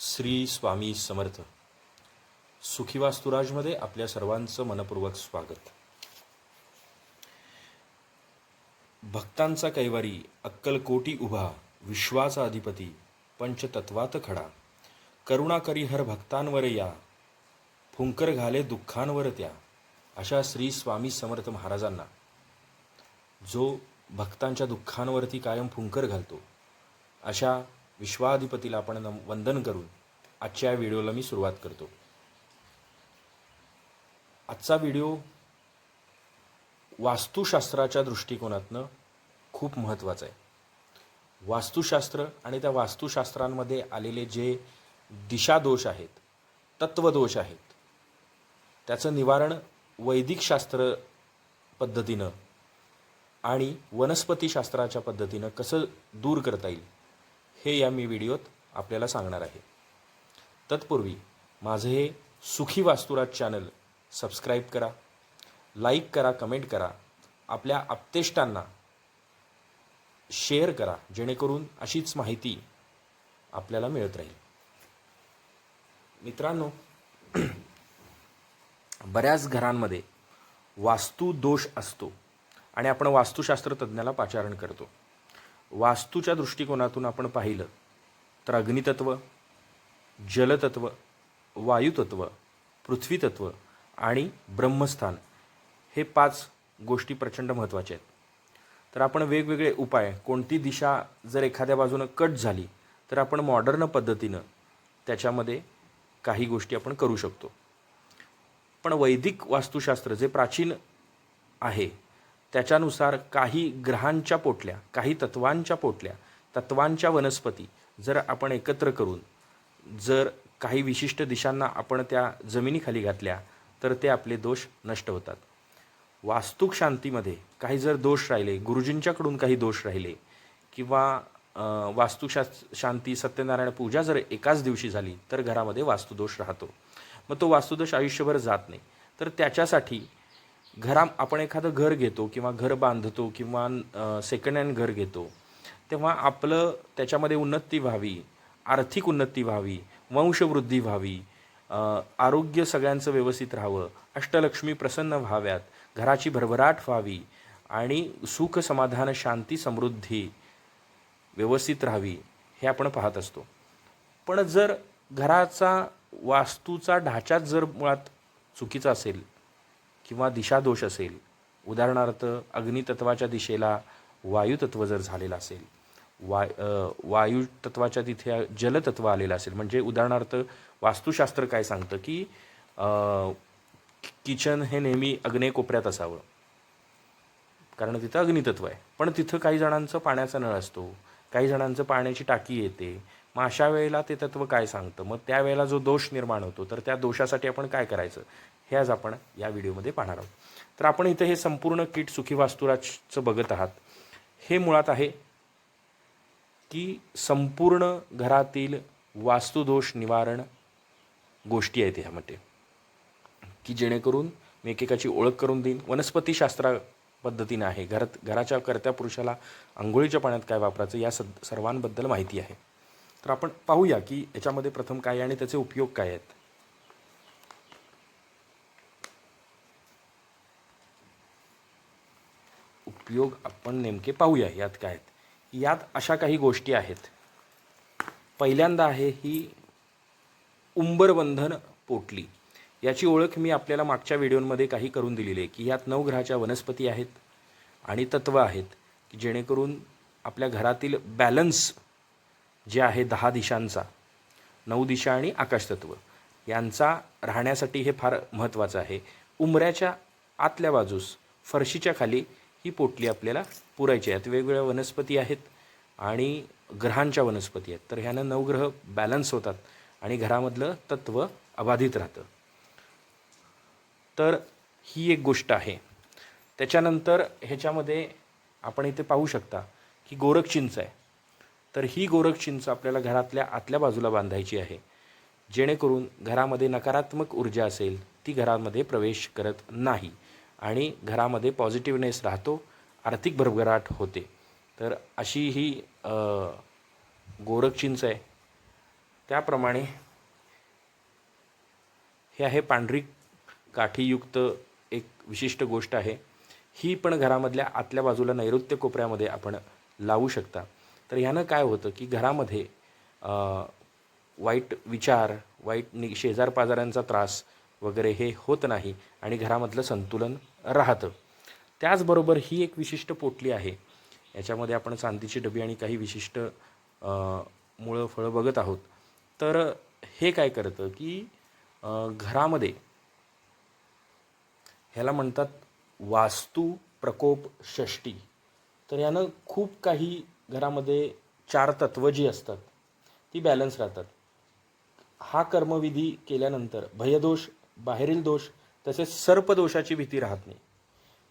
श्री स्वामी समर्थ. सुखी वास्तुराजमध्ये आपल्या सर्वांचं मनपूर्वक स्वागत. भक्तांचा कैवारी अक्कलकोटी उभा विश्वाचा अधिपती पंचतत्वात खडा. करुणा करी हर भक्तांवर या फुंकर घाले दुःखांवर त्या अशा श्री स्वामी समर्थ महाराजांना. जो भक्तांच्या दुःखांवरती कायम फुंकर घालतो अशा विश्वाधिपतीला आपण नम- वंदन करून आजच्या व्हिडिओला मी सुरुवात करतो. आजचा व्हिडिओ वास्तुशास्त्राच्या दृष्टिकोनातनं खूप महत्त्वाचा आहे. वास्तुशास्त्र आणि त्या वास्तुशास्त्रांमध्ये आलेले जे दिशादोष आहेत तत्वदोष आहेत त्याचं निवारण वैदिक शास्त्र पद्धतीनं आणि वनस्पतीशास्त्राच्या पद्धतीनं कसं दूर करता येईल हे या मी व्हिडिओत आपल्याला सांगणार आहे. तत्पूर्वी माझं हे सुखी वास्तुराज चॅनल सबस्क्राईब करा लाईक करा कमेंट करा आपल्या आप्तेष्टांना शेअर करा जेणेकरून अशीच माहिती आपल्याला मिळत राहील. मित्रांनो बऱ्याच घरांमध्ये वास्तू दोष असतो आणि आपण वास्तुशास्त्र तज्ज्ञाला पाचारण करतो. वास्तूच्या दृष्टिकोनातून आपण पाहिलं तर अग्नितत्व जलतत्व वायुतत्व पृथ्वीतत्व आणि ब्रह्मस्थान हे पाच गोष्टी प्रचंड महत्त्वाच्या आहेत. तर आपण वेगवेगळे उपाय कोणती दिशा जर एखाद्या बाजूनं कट झाली तर आपण मॉडर्न पद्धतीनं त्याच्यामध्ये काही गोष्टी आपण करू शकतो. पण वैदिक वास्तुशास्त्र जे प्राचीन आहे त्याच्यानुसार काही ग्रहांच्या पोटल्या काही तत्वांच्या पोटल्या तत्वांच्या वनस्पती जर आपण एकत्र करून जर काही विशिष्ट दिशांना आपण त्या जमिनीखाली घातल्या तर ते आपले दोष नष्ट होतात. वास्तुक शांतीमध्ये काही जर दोष राहिले गुरुजींच्याकडून काही दोष राहिले किंवा वास्तुशा वास्तुशास् शांती सत्यनारायण पूजा जर एकाच दिवशी झाली तर घरामध्ये वास्तुदोष राहतो. मग तो वास्तुदोष आयुष्यभर जात नाही. तर त्याच्यासाठी घरा आपण एखादं घर घेतो किंवा घर बांधतो किंवा सेकंड हँड घर घेतो तेव्हा आपलं त्याच्यामध्ये उन्नती व्हावी आर्थिक उन्नती व्हावी वंशवृद्धी व्हावी आरोग्य सगळ्यांचं व्यवस्थित राहावं अष्टलक्ष्मी प्रसन्न व्हाव्यात घराची भरभराट व्हावी आणि सुख समाधान शांती समृद्धी व्यवस्थित राहावी हे आपण पाहत असतो. पण जर घराचा वास्तूचा ढाचाच जर मुळात चुकीचा असेल किंवा दिशादोष असेल उदाहरणार्थ अग्नितत्वाच्या दिशेला वायुतत्व जर झालेलं असेल वाय अ, वायुतत्वाच्या तिथे जलतत्व आलेलं असेल म्हणजे उदाहरणार्थ वास्तुशास्त्र काय सांगतं की किचन हे नेहमी अग्नेय कोपऱ्यात असावं. कारण तिथं अग्नितत्व आहे. पण तिथं काही जणांचं पाण्याचा नळ असतो काही जणांचं पाण्याची टाकी येते. मग अशा वेळेला ते तत्व काय सांगतं? मग त्यावेळेला जो दोष निर्माण होतो तर त्या दोषासाठी आपण काय करायचं? हे आज आपण या व्हिडिओमध्ये पाहणार आहोत. तर आपण इथं हे संपूर्ण किट सुखी वास्तुराजचं बघत आहात. हे मुळात आहे की संपूर्ण घरातील वास्तुदोष निवारण गोष्टी आहेत ह्यामध्ये. की जेणेकरून मी एकेकाची ओळख करून देईन. वनस्पतीशास्त्रा पद्धतीनं आहे. घरात घराच्या कर्त्या पुरुषाला आंघोळीच्या पाण्यात काय वापरायचं या सद सर्वांबद्दल माहिती आहे. तर आपण पाहूया की याच्यामध्ये प्रथम काय आहे आणि त्याचे उपयोग काय आहेत. उपयोग आपण नेमके पाहूया यात काय आहेत. यात अशा काही गोष्टी आहेत. पहिल्यांदा आहे ही उंबरबंधन पोटली. याची ओळख मी आपल्याला मागच्या व्हिडिओमध्ये काही करून दिलेली आहे की यात नऊ ग्रहाच्या वनस्पती आहेत आणि तत्त्व आहेत की जेणेकरून आपल्या घरातील बॅलन्स जे आहे दहा दिशांचा नऊ दिशा आणि आकाशतत्व यांचा राहण्यासाठी हे फार महत्त्वाचं आहे. उंबऱ्याच्या आतल्या बाजूस फरशीच्या खाली ही पोटली आपल्याला पुरायची आहे वेगवेगळ्या वनस्पती आहेत आणि ग्रहांच्या वनस्पती आहेत. तर ह्यानं नवग्रह बॅलन्स होतात आणि घरामधलं तत्व अबाधित राहतं. तर ही एक गोष्ट आहे. त्याच्यानंतर ह्याच्यामध्ये आपण इथे पाहू शकता की गोरखचिंच आहे. तर ही गोरखचिंच आपल्याला घरातल्या आतल्या बाजूला बांधायची आहे. जेणेकरून घरामध्ये नकारात्मक ऊर्जा असेल ती घरामध्ये प्रवेश करत नाही. आणि घरामध्ये पॉझिटिव्हनेस राहतो आर्थिक भरभराट होते. तर अशी ही गोरखचिंच आहे. त्याप्रमाणे हे आहे पांढरी काठीयुक्त एक विशिष्ट गोष्ट आहे. ही पण घरामधल्या आतल्या बाजूला नैऋत्य कोपऱ्यामध्ये आपण लावू शकता. तर ह्यानं काय होतं की घरामध्ये वाईट विचार वाईट नि शेजारपाजाऱ्यांचा त्रास वगैरे हे होत नाही आणि घरामधलं संतुलन राहतं. त्याचबरोबर ही एक विशिष्ट पोटली आहे. याच्यामध्ये आपण चांदीची डबी आणि काही विशिष्ट मुळं फळं बघत आहोत. तर हे काय करतं की घरामध्ये ह्याला म्हणतात वास्तू प्रकोप षष्टी. तर यानं खूप काही घरामध्ये चार तत्व जी असतात ती बॅलन्स राहतात. हा कर्मविधी केल्यानंतर भयदोष बाहेरील दोष तसेच सर्पदोषाची भीती राहत नाही.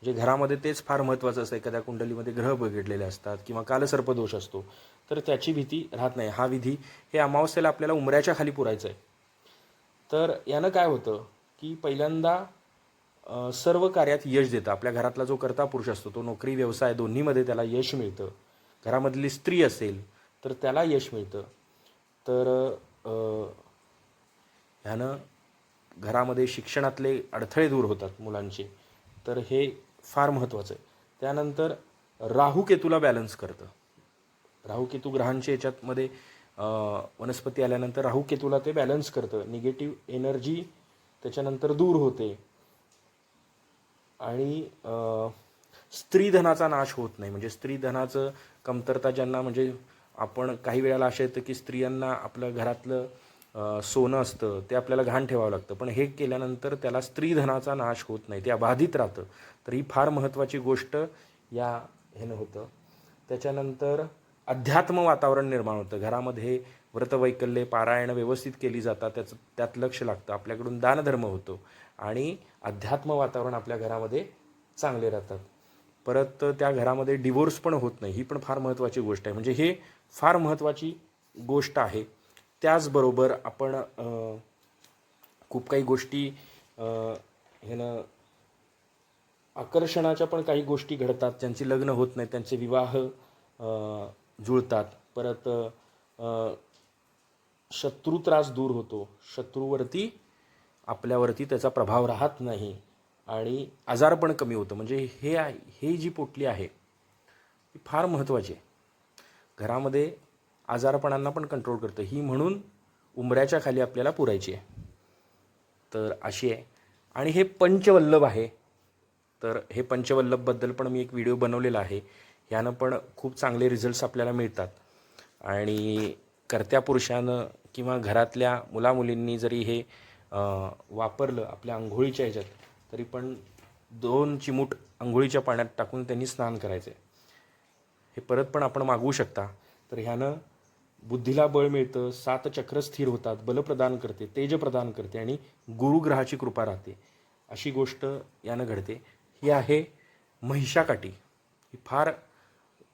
जे घरामध्ये तेच फार महत्त्वाचं असतं. एखाद्या कुंडलीमध्ये ग्रह बिघडलेले असतात किंवा कालसर्पदोष असतो तर त्याची भीती राहत नाही. हा विधी हे अमावस्येला आपल्याला उमऱ्याच्या खाली पुरायचं आहे तर यानं काय होतं की पहिल्यांदा सर्व कार्यात यश देतं. आपल्या घरातला जो कर्ता पुरुष असतो तो नोकरी व्यवसाय दोन्हीमध्ये त्याला यश मिळतं. घरामधली स्त्री असेल तर त्याला यश मिळतं. तर ह्यानं घरामध्ये शिक्षणातले अडथळे दूर होतात मुलांचे तर हे फार महत्त्वाचं आहे. त्यानंतर राहू केतूला बॅलन्स करतं. राहू केतू ग्रहांच्या याच्यातमध्ये वनस्पती आल्यानंतर राहू केतूला ते बॅलन्स करतं. निगेटिव्ह एनर्जी त्याच्यानंतर दूर होते. आणि स्त्रीधनाचा नाश होत नाही. म्हणजे स्त्रीधनाचं कमतरता ज्यांना म्हणजे आपण काही वेळेला असं येतं की स्त्रियांना आपलं घरातलं सोनं असतं ते आपल्याला घाण ठेवावं लागतं. पण हे केल्यानंतर त्याला स्त्रीधनाचा नाश होत नाही ते अबाधित राहतं. तर ही फार महत्त्वाची गोष्ट या ह्यानं होतं. त्याच्यानंतर अध्यात्म वातावरण निर्माण होतं. घरामध्ये व्रतवैकल्ये पारायणं व्यवस्थित केली जातात त्याचं त्यात लक्ष लागतं. आपल्याकडून दानधर्म होतो आणि अध्यात्म वातावरण आपल्या घरामध्ये चांगले राहतात. परत त्या घरामध्ये डिवोर्स पण होत नाही. ही पण फार महत्त्वाची गोष्ट आहे. म्हणजे हे फार महत्त्वाची गोष्ट आहे. त्याचबरोबर आपण खूप काही गोष्टी ह्यानं आकर्षणाच्या पण काही गोष्टी घडतात ज्यांची लग्न होत नाही त्यांचे विवाह जुळतात. परत शत्रू त्रास दूर होतो. शत्रूवरती आपल्यावरती त्याचा प्रभाव राहत नाही. आणि आजार पण कमी होतं. म्हणजे हे आहे- हे जी पोटली आहे ती फार महत्त्वाची आहे. घरामध्ये आजारपणांना पण कंट्रोल करतं. ही म्हणून उंबऱ्याच्या खाली आपल्याला पुरायची आहे. तर अशी आहे. आणि हे पंचवल्लभ आहे. तर हे पंचवल्लभबद्दल पण मी एक व्हिडिओ बनवलेला आहे. ह्यानं पण खूप चांगले रिझल्ट्स आपल्याला मिळतात. आणि कर्त्या पुरुषानं किंवा घरातल्या मुलामुलींनी जरी हे वापरलं आपल्या आंघोळीच्या ह्याच्यात तरी पण दोन चिमूट आंघोळीच्या पाण्यात टाकून त्यांनी स्नान करायचं आहे हे परत पण आपण मागवू शकता. तर ह्यानं बुद्धीला बळ मिळतं सात चक्र स्थिर होतात बल प्रदान करते तेज प्रदान करते आणि गुरुग्रहाची कृपा राहते. अशी गोष्ट यानं घडते. ही आहे महिषाकाठी. ही फार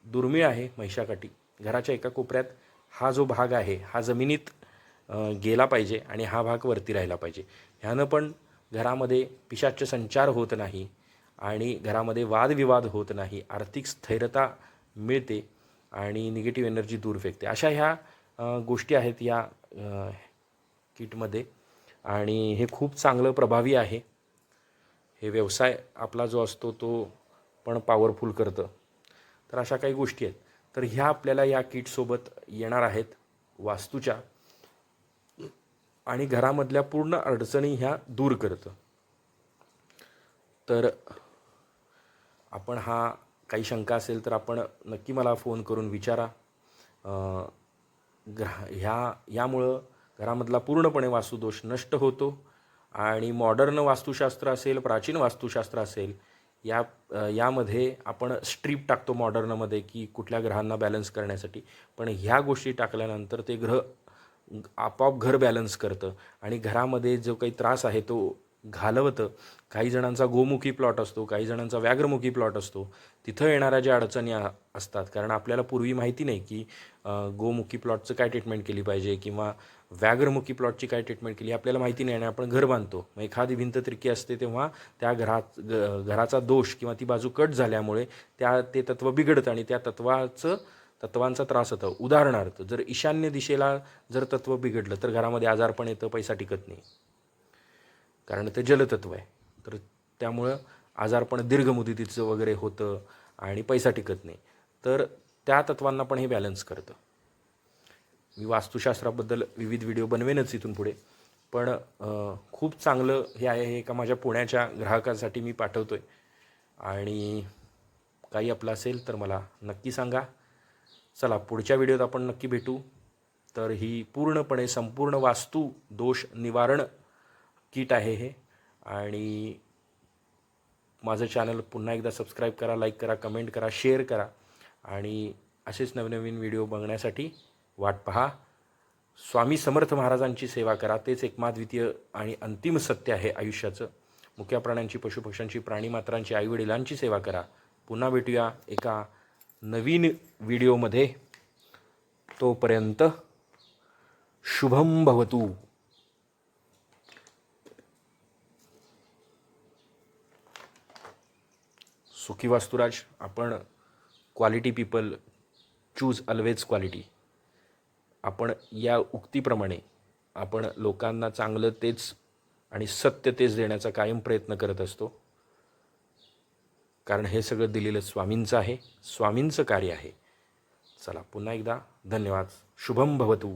दुर्मिळ आहे महिषाकाठी. घराच्या एका कोपऱ्यात हा जो भाग आहे हा जमिनीत गेला पाहिजे आणि हा भाग वरती राहिला पाहिजे. ह्यानं पण घरामध्ये पिशाच संचार होत नाही आणि घरामध्ये वादविवाद होत नाही. आर्थिक स्थिरता मिळते. आणि निगेटिव्ह एनर्जी दूर फेकते. अशा ह्या गोष्टी आहेत या किटमध्ये. आणि हे खूप चांगलं प्रभावी आहे. हे व्यवसाय आपला जो असतो तो पण पॉवरफुल करतं. तर अशा काही गोष्टी आहेत. तर ह्या आपल्याला या किटसोबत येणार आहेत वास्तूच्या. आणि घरामधल्या पूर्ण अडचणी ह्या दूर करतं. तर आपण हा काही शंका असेल तर आपण नक्की मला फोन करून विचारा. ग्रह ह्या यामुळं घरामधला पूर्णपणे वास्तुदोष नष्ट होतो आणि मॉडर्न वास्तुशास्त्र असेल प्राचीन वास्तुशास्त्र असेल या यामध्ये आपण स्ट्रीप टाकतो मॉडर्नमध्ये की कुठल्या ग्रहांना बॅलन्स करण्यासाठी. पण ह्या गोष्टी टाकल्यानंतर ते ग्रह आपोआप घर बॅलन्स करतं आणि घरामध्ये जो काही त्रास आहे तो घालवतं. काही जणांचा गोमुखी प्लॉट असतो काही जणांचा व्याघ्रमुखी प्लॉट असतो. तिथं येणाऱ्या ज्या अडचणी असतात कारण आपल्याला पूर्वी माहिती नाही की गोमुखी प्लॉटचं काय ट्रीटमेंट केली पाहिजे किंवा व्याघ्रमुखी प्लॉटची काय ट्रीटमेंट केली आपल्याला माहिती नाही आणि आपण घर बांधतो. मग एखादी भिंत तिरकी असते तेव्हा त्या घरात ग- घराचा दोष किंवा ती बाजू कट झाल्यामुळे त्या ते तत्व बिघडतं आणि त्या तत्वाचं तत्वांचा त्रास होतो. उदाहरणार्थ जर ईशान्य दिशेला जर तत्व बिघडलं तर घरामध्ये आजारपण येतं पैसा टिकत नाही. कारण ते जलतत्व आहे. तर त्यामुळं आजारपण दीर्घ मुदतीचं वगैरे होतं आणि पैसा टिकत नाही. तर त्या तत्वांना पण हे बॅलन्स करतं. मी वास्तुशास्त्राबद्दल विविध व्हिडिओ बनवेनच इथून पुढे. पण खूप चांगलं हे आहे हे का माझ्या पुण्याच्या ग्राहकासाठी मी पाठवतो आहे आणि काही आपलं असेल तर मला नक्की सांगा. चला पुढच्या व्हिडिओत आपण नक्की भेटू. तर ही पूर्णपणे संपूर्ण वास्तू दोष निवारण किट आहे हे. आणि माझं चॅनल पुन्हा एकदा सबस्क्राईब करा लाईक करा कमेंट करा शेअर करा. आणि असेच नवनवीन व्हिडिओ बघण्यासाठी वाट पहा. स्वामी समर्थ महाराजांची सेवा करा. तेच एकमाद्वितीय आणि अंतिम सत्य आहे आयुष्याचं. मुख्या प्राण्यांची पशुपक्ष्यांची प्राणीमात्रांची आईवडिलांची सेवा करा. पुन्हा भेटूया एका नवीन व्हिडिओमध्ये तोपर्यंत शुभम भवतू. सुखी वास्तुराज आपण quality people choose always quality आपण या उक्तीप्रमाणे आपण लोकांना चांगलं तेच आणि सत्य तेच देण्याचा कायम प्रयत्न करत असतो. कारण हे सगळं दिलेलं स्वामींचं आहे. स्वामींचं कार्य आहे. चला पुन्हा एकदा धन्यवाद. शुभम भवतू.